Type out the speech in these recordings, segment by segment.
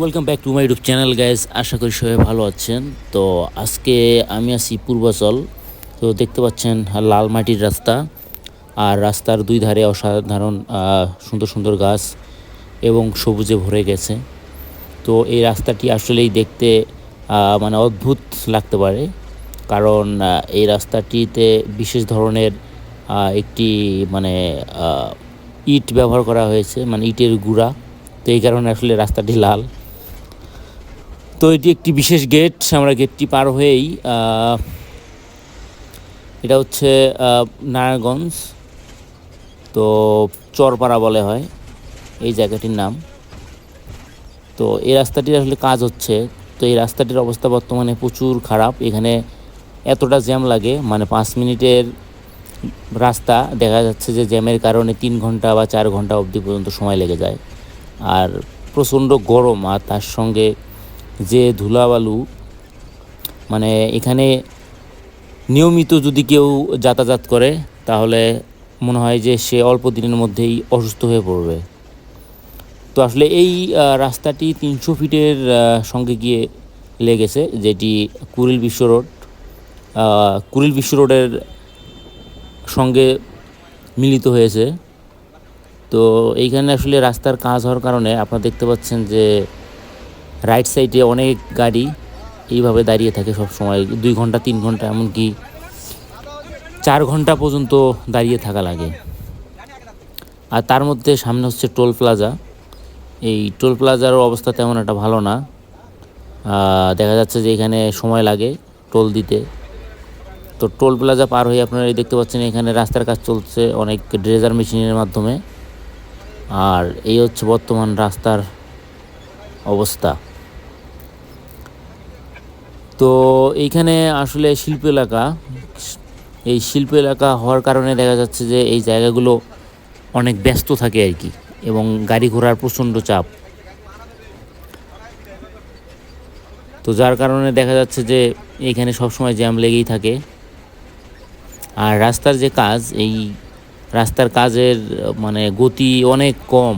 Welcome back to my YouTube channel guys আশা করি সবাই ভালো আছেন। তো আজকে আমি আছি পূর্বাচল। তো দেখতে পাচ্ছেন, লাল মাটির রাস্তা। আর রাস্তার দুই ধারে অসাধারণ সুন্দর সুন্দর গাছ এবং সবুজে ভরে গেছে। তো এই রাস্তাটি আসলেই দেখতে মানে অদ্ভুত লাগতে পারে। কারণ এই রাস্তাটিতে বিশেষ ধরনের একটি মানে ইট ব্যবহার করা হয়েছে মানে ইটের গুঁড়া। তো এই কারণে আসলে রাস্তাটি লাল। তো এটি একটি বিশেষ গেট আমরা গেটটি পার হয়েই এটা হচ্ছে নারায়ণগঞ্জ, তো চরপাড়া বলে হয়, এই জায়গাটির নাম। তো এই রাস্তাটির আসলে কাজ হচ্ছে, তো এই রাস্তাটির অবস্থা বর্তমানে প্রচুর খারাপ। এখানে এতটা জ্যাম লাগে মানে পাঁচ মিনিটের রাস্তা, দেখা যাচ্ছে যে জ্যামের কারণে তিন ঘণ্টা বা চার ঘণ্টা অবধি পর্যন্ত সময় লেগে যায়। আর প্রচণ্ড গরম, আর তার সঙ্গে যে ধুলাবালু মানে এখানে নিয়মিত যদি কেউ যাতায়াত করে, তাহলে মনে হয় যে সে অল্প দিনের মধ্যেই অসুস্থ হয়ে পড়বে। তো আসলে এই রাস্তাটি তিনশো ফিটের সঙ্গে গিয়ে লেগেছে, যেটি কুড়িল বিশ্ব রোড। কুড়িল বিশ্ব রোডের সঙ্গে মিলিত হয়েছে। তো এইখানে আসলে রাস্তার কাজ হওয়ার কারণে আপনারা দেখতে পাচ্ছেন যে রাইট সাইডে অনেক গাড়ি এইভাবে দাঁড়িয়ে থাকে সব সময়, দুই ঘণ্টা, তিন ঘণ্টা, এমনকি চার ঘণ্টা পর্যন্ত দাঁড়িয়ে থাকা লাগে। আর তার মধ্যে সামনে হচ্ছে টোল প্লাজা। এই টোল প্লাজার অবস্থা তেমন একটা ভালো না। দেখা যাচ্ছে যে এখানে সময় লাগে টোল দিতে। তো টোল প্লাজা পার হয়ে আপনারা এই দেখতে পাচ্ছেন এখানে রাস্তার কাজ চলছে অনেক ড্রেজার মেশিনের মাধ্যমে। আর এই হচ্ছে বর্তমান রাস্তার অবস্থা। তো এইখানে আসলে শিল্প এলাকা, এই শিল্প এলাকা হওয়ার কারণে দেখা যাচ্ছে যে এই জায়গাগুলো অনেক ব্যস্ত থাকে আর কি এবং গাড়ি ঘোড়ার প্রচণ্ড চাপ। তো যার কারণে দেখা যাচ্ছে যে এইখানে সবসময় জ্যাম লেগেই থাকে। আর রাস্তার যে কাজ, এই রাস্তার কাজের মানে গতি অনেক কম।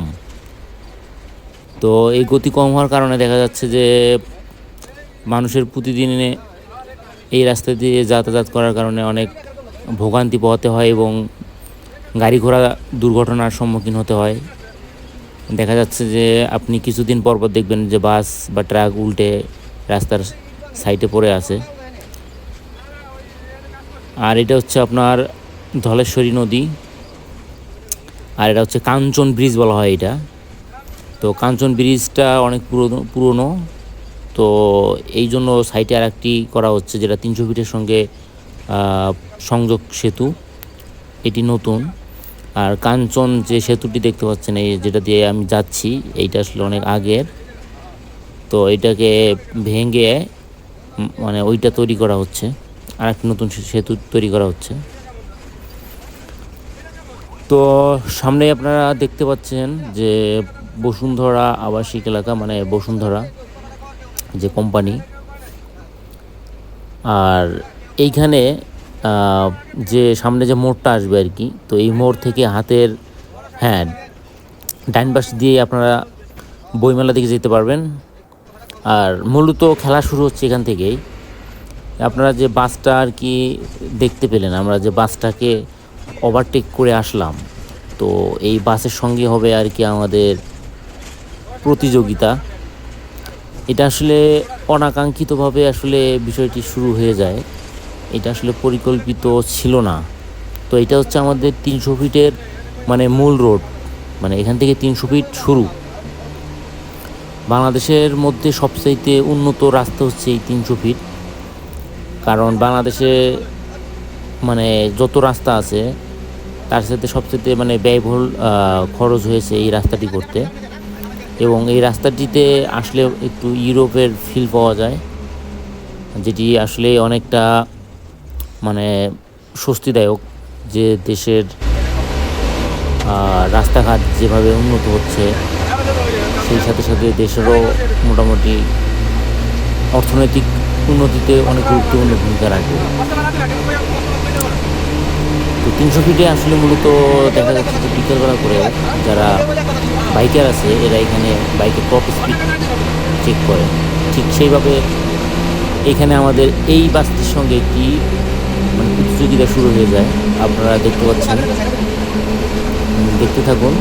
তো এই গতি কম হওয়ার কারণে দেখা যাচ্ছে যে মানুষের প্রতিদিনে এই রাস্তা দিয়ে যাতায়াত করার কারণে অনেক ভোগান্তি পোহাতে হয় এবং গাড়ি ঘোড়া দুর্ঘটনার সম্মুখীন হতে হয়। দেখা যাচ্ছে যে আপনি কিছুদিন পর পর দেখবেন যে বাস বা ট্রাক উল্টে রাস্তার সাইডে পড়ে আছে। আর এটা হচ্ছে আপনার ধলেশ্বরী নদী। আর এটা হচ্ছে কাঞ্চন ব্রিজ বলা হয় এটা। তো কাঞ্চন ব্রিজটা অনেক পুরনো পুরনো। তো এই জন্য সাইটে আর একটি করা হচ্ছে, যেটা তিনশো ফিটের সঙ্গে সংযোগ সেতু। এটি নতুন। আর কাঞ্চন যে সেতুটি দেখতে পাচ্ছেন, এই যেটা দিয়ে আমি যাচ্ছি, এইটা আসলে অনেক আগের। তো এটাকে ভেঙে মানে ওইটা তৈরি করা হচ্ছে। আর একটা নতুন সেতু তৈরি করা হচ্ছে। তো সামনে আপনারা দেখতে পাচ্ছেন যে বসুন্ধরা আবাসিক এলাকা মানে বসুন্ধরা। যে কোম্পানি, আর এইখানে যে সামনে যে মোড়টা আসবে আর কি, তো এই মোড় থেকে হাতের হ্যাঁ ডাইন পাশ দিয়ে আপনারা বইমেলা দিকে যেতে পারবেন। আর মূলত খেলা শুরু হচ্ছে এখান থেকেই। আপনারা যে বাসটা আর কি দেখতে পেলেন, আমরা যে বাসটাকে ওভারটেক করে আসলাম, তো এই বাসের সঙ্গে হবে আর কি আমাদের প্রতিযোগিতা। এটা আসলে অনাকাঙ্ক্ষিতভাবে আসলে বিষয়টি শুরু হয়ে যায়। এটা আসলে পরিকল্পিত ছিল না। তো এটা হচ্ছে আমাদের তিনশো ফিটের মানে মূল রোড। মানে এখান থেকে তিনশো ফিট শুরু। বাংলাদেশের মধ্যে সবচাইতে উন্নত রাস্তা হচ্ছে এই তিনশো ফিট। কারণ বাংলাদেশে মানে যত রাস্তা আছে, তার সাথে সবচেয়ে মানে ব্যয়বহুল খরচ হয়েছে এই রাস্তাটি করতে। এবং এই রাস্তাটিতে আসলে একটু ইউরোপের ফিল পাওয়া যায়, যেটি আসলে অনেকটা মানে স্বস্তিদায়ক যে দেশের রাস্তাঘাট যেভাবে উন্নত হচ্ছে, সেই সাথে সাথে দেশেরও মোটামুটি অর্থনৈতিক উন্নতিতে অনেক গুরুত্বপূর্ণ ভূমিকা রাখবে। তো তিনশো ফিটে আসলে মূলত দেখা যাচ্ছে যে বিকেলবেলা করে যারা বাইকার আছে, এরা এখানে বাইকে টপ স্পিড চেক করে। ঠিক সেইভাবে এখানে আমাদের এই বাসটির সঙ্গে একটি মানে প্রতিযোগিতা শুরু হয়ে যায়। আপনারা দেখতে পাচ্ছেন। দেখতে থাকুন।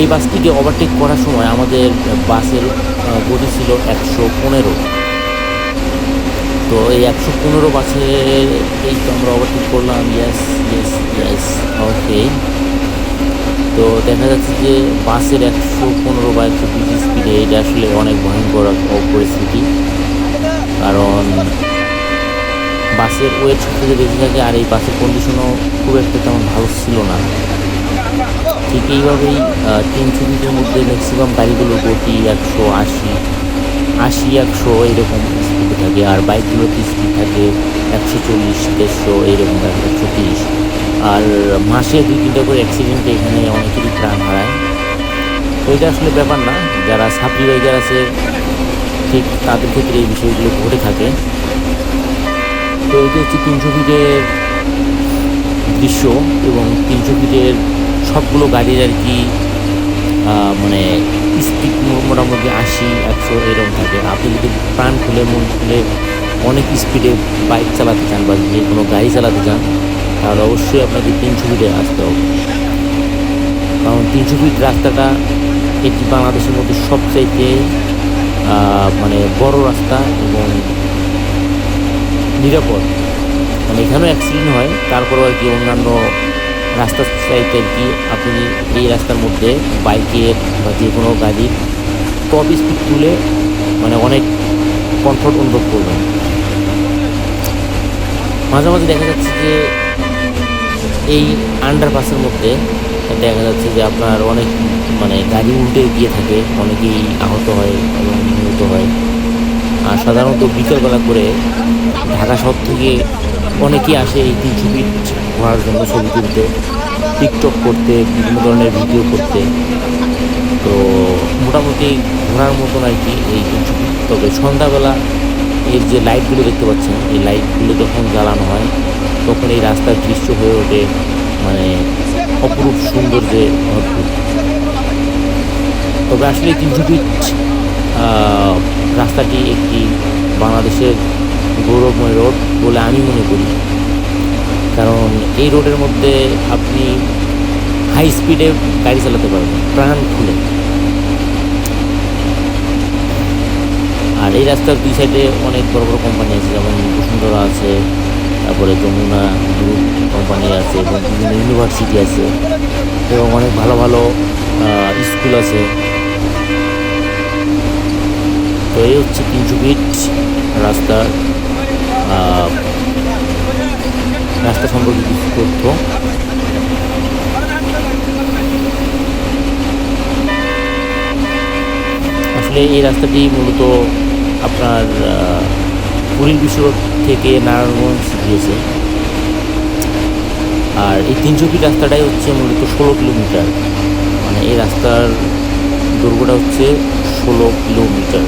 এই বাসটিকে ওভারটেক করার সময় আমাদের বাসের গতি ছিল একশো পনেরো। তো এই একশো পনেরো বাসে এই তো আমরা ওভারটেক করলাম ইয়েস ইয়েস ইয়েস ওকে তো দেখা যাচ্ছে যে বাসের একশো পনেরো বা একশো বিশ স্পিডে এটা আসলে অনেক ভয়ঙ্কর পরিস্থিতি। কারণ বাসের ওয়েট সবথেকে বেশি থাকে আর এই বাসের কন্ডিশনও খুব একটা তেমন ভালো ছিল না। ঠিক এইভাবেই তিনশো ফিটের মধ্যে ম্যাক্সিমাম গাড়িগুলোর গতি একশো আশি। আশি, একশো এরকম স্পিডে থাকে আর বাইকগুলোতে স্পিড থাকে? একশো চল্লিশ, দেড়শো এরকম থাকে, একশো তিরিশ। আর মাসে দুই, তিনটা করে অ্যাক্সিডেন্টে এখানে অনেকেরই প্রাণ হারায়। তো এটা আসলে ব্যাপার না, যারা সাপ্লি বাইকার আছে, ঠিক তাদের ক্ষেত্রে এই বিষয়গুলো ঘটে থাকে। তো এটা হচ্ছে তিনশো ফিটের দৃশ্য এবং তিনশো ফিটের সবগুলো গাড়ির আর কি মানে স্পিড মোটামুটি আশি, একশো এরকম থাকে। আপনি যদি প্রাণ খুলে মন খুলে অনেক স্পিডে বাইক চালাতে চান বা যে কোনো গাড়ি চালাতে চান, তাহলে অবশ্যই আপনাকে তিনশো ফিটে আসতে হবে। কারণ তিনশো ফিট রাস্তাটা এটি বাংলাদেশের মধ্যে সবচাইতে মানে বড় রাস্তা এবং নিরাপদ। মানে এখানেও অ্যাক্সিডেন্ট হয়, তারপরেও আর কি অন্যান্য রাস্তার আর কি আপনি এই রাস্তার মধ্যে বাইকের বা যে কোনো গাড়ির টপ স্পিড তুলে মানে অনেক কমফোর্ট অনুভব করবেন। মাঝে মাঝে দেখা যাচ্ছে যে এই আন্ডারপাসের মধ্যে দেখা যাচ্ছে যে আপনার অনেক মানে গাড়ি উল্টে গিয়ে থাকে, অনেকেই আহত হয় এবং নিহত হয়। আর সাধারণত বিকেলবেলা করে ঢাকা শহর থেকে অনেকেই আসে এই তিনশো ফিট ঘোরার জন্য ছবি তুলতে, টিকটক করতে, বিভিন্ন ধরনের ভিডিও করতে। তো মোটামুটি ঘোরার মতন আর কি এই তবে সন্ধ্যাবেলা এর যে লাইটগুলো দেখতে পাচ্ছেন, এই লাইটগুলো যখন জ্বালানো হয়, তখন এই রাস্তার দৃশ্য হয়ে ওঠে মানে অপরূপ সৌন্দর্যে অদ্ভুত তবে আসলে তিনশো ফিট রাস্তাটি একটি বাংলাদেশের গৌরবময় রোড বলে আমি মনে করি। কারণ এই রোডের মধ্যে আপনি হাই স্পিডে গাড়ি চালাতে পারবেন, প্রাণ খুলে। আর এই রাস্তার দুই সাইডে অনেক বড় বড় কোম্পানি আছে, যেমন বসুন্ধরা আছে, তারপরে যমুনা গ্রুপ কোম্পানি আছে, এবং বিভিন্ন ইউনিভার্সিটি আছে, এবং অনেক ভালো ভালো স্কুল আছে। তো এই হচ্ছে তিনশো ফিট রাস্তার রাস্তা সম্পর্কে কিছু তথ্য। আসলে এই রাস্তাটি মূলত আপনার কুড়িল বিশ্ব থেকে নারায়ণগঞ্জ গিয়েছে। আর এই ফিট রাস্তাটাই হচ্ছে মূলত ষোলো কিলোমিটার। মানে এই রাস্তার দৈর্ঘ্যটা হচ্ছে ষোলো কিলোমিটার।